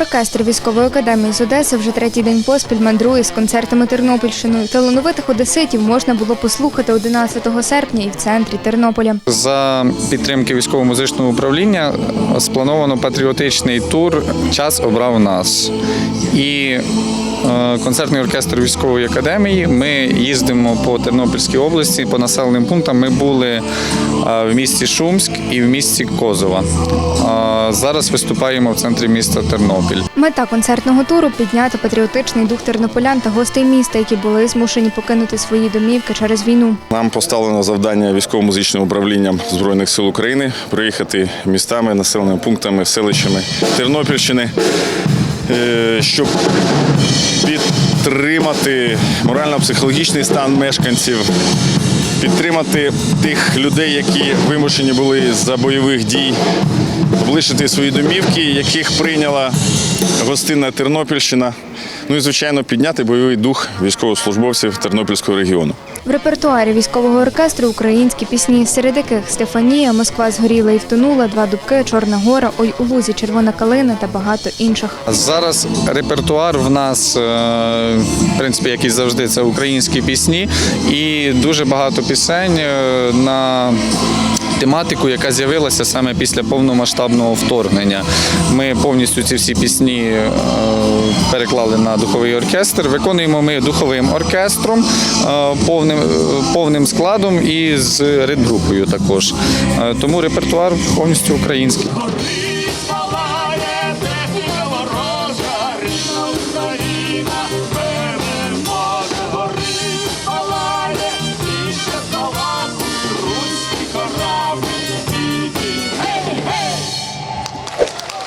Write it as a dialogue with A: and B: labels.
A: оркестр військової академії з Одеси вже третій день поспіль мандрує з концертами Тернопільщиною. Талановитих одеситів можна було послухати 11 серпня і в центрі Тернополя.
B: За підтримки військово-музичного управління сплановано патріотичний тур Час обрав нас. І е, концертний оркестр військової академії. Ми їздимо по Тернопільській області, по населеним пунктам. Ми були в місті Шумськ і в місті Козова. Зараз виступаємо в центрі міста Тернопіль.
A: Мета концертного туру підняти патріотичний дух тернополян та гостей міста, які були змушені покинути свої домівки через війну.
C: Нам поставлено завдання військово-музичним управлінням Збройних сил України проїхати містами, населеними пунктами, селищами Тернопільщини, е, щоб підтримати морально-психологічний стан мешканців, підтримати тих людей, які вимушені були за бойових дій облишити свої домівки, яких прийняла гостинна Тернопільщина. Ну і звичайно підняти бойовий дух військовослужбовців Тернопільського регіону.
A: В репертуарі військового оркестру українські пісні, серед яких Стефанія, Москва згоріла і втонула, Два дубки, Чорна гора, Ой у лузі, Червона калина та багато інших.
B: Зараз репертуар в нас, е, в принципі, як і завжди, це українські пісні, і дуже багато пісень е, на тематику, яка з'явилася саме після повномасштабного вторгнення. Ми повністю ці всі пісні е, переклали на духовий оркестр. Виконуємо ми духовим оркестром, е, повним, е, повним складом і з ритм-групою також. Тому репертуар повністю український.